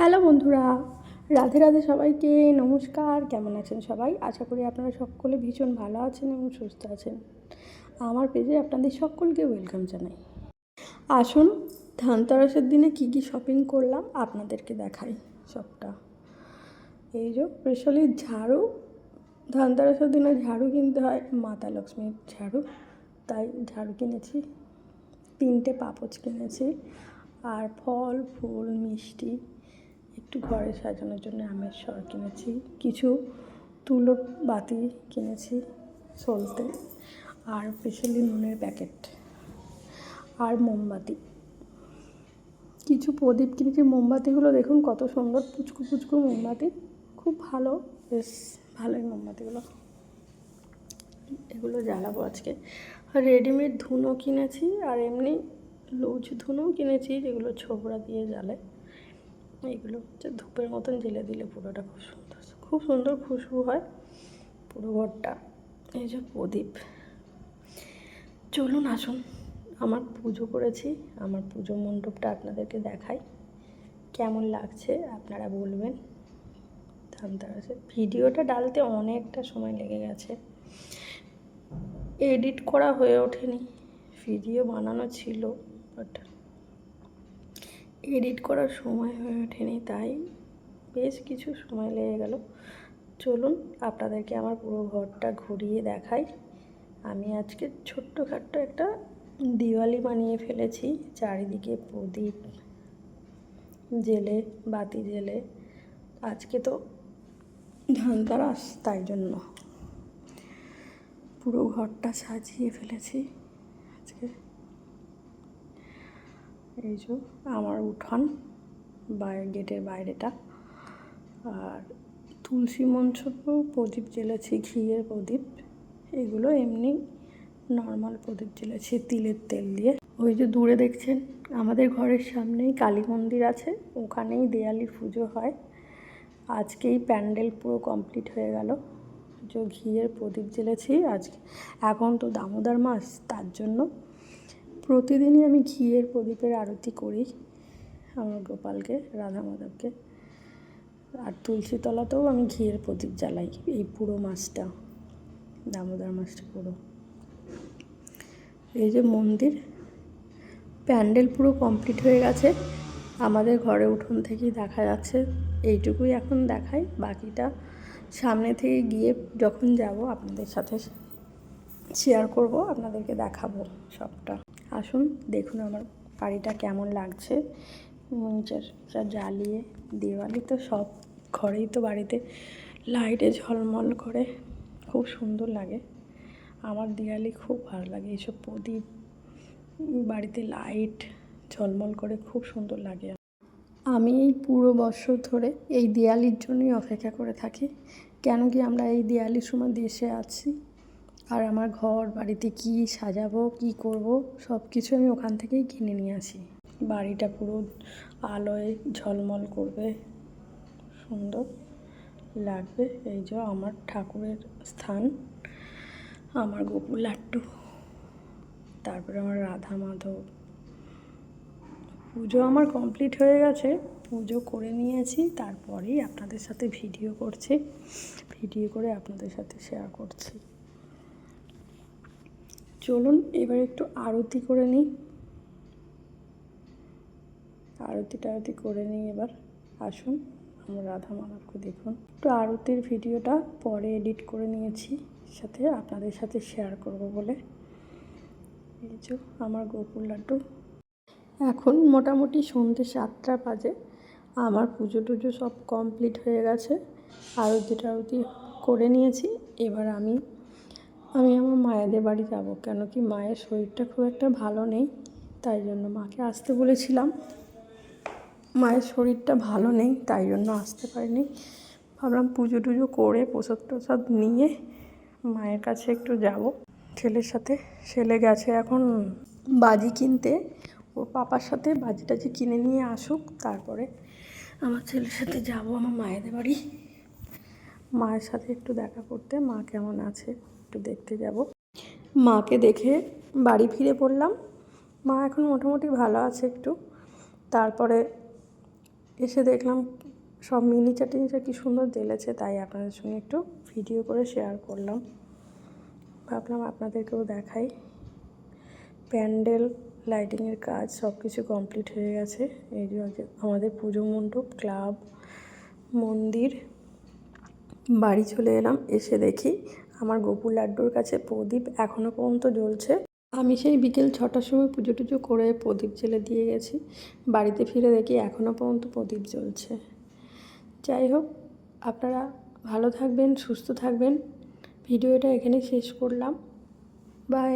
Hello বন্ধুরা, রাধে রাধে সবাইকে, নমস্কার, কেমন আছেন সবাই? আশা করি আপনারা সকলে ভীষণ ভালো আছেন এবং সুস্থ আছেন। আমার পেজে আপনাদের সকলকে ওয়েলকাম জানাই। আসুন, ধানতেরাসের দিনে কী কী শপিং করলাম আপনাদেরকে দেখাই সবটা। এই যে স্পেশালি ঝাড়ু, ধানতেরাসের দিনে ঝাড়ু কিনতে হয়, মাতা লক্ষ্মীর ঝাড়ু। তাই ঝাড়ু কিনেছি, তিনটে পাপোচ কিনেছি, আর ফল, ফুল, মিষ্টি একটু ঘরে সাজানোর জন্য আমের সর কিনেছি, কিছু তুলো বাতি কিনেছি সলতে, আর স্পেশালি নুনের প্যাকেট আর মোমবাতি। কিছু প্রদীপ কিনেছি, মোমবাতিগুলো দেখুন কত সুন্দর, পুচকু পুচকু মোমবাতি, খুব ভালো, বেশ ভালোই মোমবাতিগুলো। এগুলো জ্বালাবো আজকে। আর রেডিমেড ধুনো কিনেছি, আর এমনি লুজ ধুনো কিনেছি, যেগুলো ছোবড়া দিয়ে জ্বালে। এগুলো হচ্ছে ধূপের মতন জেলে দিলে পুরোটা খুব সুন্দর। খুব সুন্দর খুশবু হয় পুরো ঘরটা। এই যে প্রদীপ। চলুন, আসুন। আমার পুজো করেছি। আমার পুজো মণ্ডপটা আপনাদেরকে দেখাই। কেমন লাগছে আপনারা বলবেন। ধানতেরাসে ভিডিওটা ডালতে অনেকটা সময় লেগে গেছে। এডিট করা হয়ে ওঠেনি। ভিডিও বানানো ছিল বাট এডিট করার সময় হয়ে ওঠেনি, তাই বেশ কিছু সময় লেগে গেল। চলুন আপনাদেরকে আমার পুরো ঘরটা ঘুরিয়ে দেখাই। আমি আজকে ছোট্টখাট্ট একটা দিওয়ালি বানিয়ে ফেলেছি, চারিদিকে প্রদীপ জেলে বাতি জেলে আজকে তো ধানতেরাস, তাই জন্য পুরো ঘরটা সাজিয়ে ফেলেছি আজকে এই যে আমার উঠান, বাইরে গেটের বাইরেটা। আর তুলসী মঞ্চ প্রদীপ জ্বেলেছি, ঘিয়ের প্রদীপ। এগুলো এমনি নর্মাল প্রদীপ জ্বেলেছি তিলের তেল দিয়ে। ওই যে দূরে দেখছেন, আমাদের ঘরের সামনেই কালী মন্দির আছে, ওখানেই দেয়ালি পুজো হয়। আজকেই প্যান্ডেল পুরো কমপ্লিট হয়ে গেল। যে ঘিয়ের প্রদীপ জ্বেলেছি, আজকে। এখন তো দামোদর মাস, তার জন্য প্রতিদিনই আমি ঘিয়ের প্রদীপের আরতি করি, আমার গোপালকে রাধা মাধবকে আর তুলসী তলাতেও আমি ঘিয়ের প্রদীপ জ্বালাই, এই পুরো মাছটা দামোদর মাছটা পুরো। এই যে মন্দির, প্যান্ডেল পুরো কমপ্লিট হয়ে গেছে। আমাদের ঘরে উঠোন থেকেই দেখা যাচ্ছে, এইটুকুই এখন দেখাই, বাকিটা সামনে থেকে গিয়ে যখন যাব আপনাদের সাথে শেয়ার করব, আপনাদেরকে দেখাবো সবটা। আসুন দেখুন আমার বাড়িটা কেমন লাগছে। যা জ্বালিয়ে, দিওয়ালি তো সব ঘরেই তো বাড়িতে লাইটে ঝলমল করে। খুব সুন্দর লাগে। আমার দিওয়ালি খুব ভালো লাগে। এইসব প্রদীপ, বাড়িতে লাইট ঝলমল করে খুব সুন্দর লাগে। আমি এই পুরো বছর ধরে এই দিওয়ালির জন্যই অপেক্ষা করে থাকি। কেন কি আমরা এই দিওয়ালির সময় দেশে আছি? আর আমার ঘর, বাড়িতে কি সাজাবো, কি করব সব কিছু আমি ওখান থেকেই কিনে নিয়ে আসি। বাড়িটা পুরো আলোয় ঝলমল করবে, সুন্দর লাগবে। এই যে আমার ঠাকুরের স্থান, আমার গোপুর লাট্টু তারপরে আমার রাধা মাধব। পুজো আমার কমপ্লিট হয়ে গেছে, পুজো করে নিয়েছি, তারপরেই আপনাদের সাথে ভিডিও করছি, ভিডিও করে আপনাদের সাথে শেয়ার করছি। চলুন, এবার একটু আরতি করে নিই। আরতি টারতি করে নিই এবার। আসুন, আমার রাধা মাধবকে দেখুন। একটু আরতির ভিডিওটা পরে এডিট করে নিয়েছি, সাথে আপনাদের সাথে শেয়ার করব বলে। এই যে আমার গোকুল লাড্ডু। এখন মোটামুটি সন্ধ্যে সাতটা বাজে। আমার পুজো টুজো সব কমপ্লিট হয়ে গেছে। আরতি টারতি করে নিয়েছি। এবার আমি আমি আমার মায়েদের বাড়ি যাব কেন কি মায়ের শরীরটা খুব একটা ভালো নেই, তাই জন্য মাকে আসতে বলেছিলাম। মায়ের শরীরটা ভালো নেই, তাই জন্য আসতে পারিনি। ভাবলাম পুজো টুজো করে প্রসাদ টসাদ নিয়ে মায়ের কাছে একটু যাব। ছেলের সাথে, ছেলে গেছে এখন বাজি কিনতে। ওর পাপার সাথে বাজি টাজি কিনে নিয়ে আসুক, তারপরে আমার ছেলের সাথে যাব, আমার মায়েদের বাড়ি। মায়ের সাথে একটু দেখা করতে, মা কেমন আছে? একটু দেখতে যাব। মাকে দেখে বাড়ি ফিরে পড়লাম। মা এখন মোটামুটি ভালো আছে একটু। তারপরে এসে দেখলাম সব মিনিচার টিনিচার কি সুন্দর জ্বেলেছে, তাই আপনাদের সঙ্গে একটু ভিডিও করে শেয়ার করলাম। ভাবলাম আপনাদেরকেও দেখাই। প্যান্ডেল লাইটিংয়ের কাজ সব কিছু কমপ্লিট হয়ে গেছে। এই যে আমাদের পুজো মণ্ডপ ক্লাব মন্দির, বাড়ি চলে এলাম। এসে দেখি আমার গোপুর লাড্ডুর কাছে প্রদীপ এখনও পর্যন্ত জ্বলছে। আমি সেই বিকেল ছটার সময় পুজো টুজো করে প্রদীপ জেলে দিয়ে গেছি। বাড়িতে ফিরে দেখি এখনও পর্যন্ত প্রদীপ জ্বলছে। যাই হোক, আপনারা ভালো থাকবেন, সুস্থ থাকবেন। ভিডিওটা এখানেই শেষ করলাম। বাই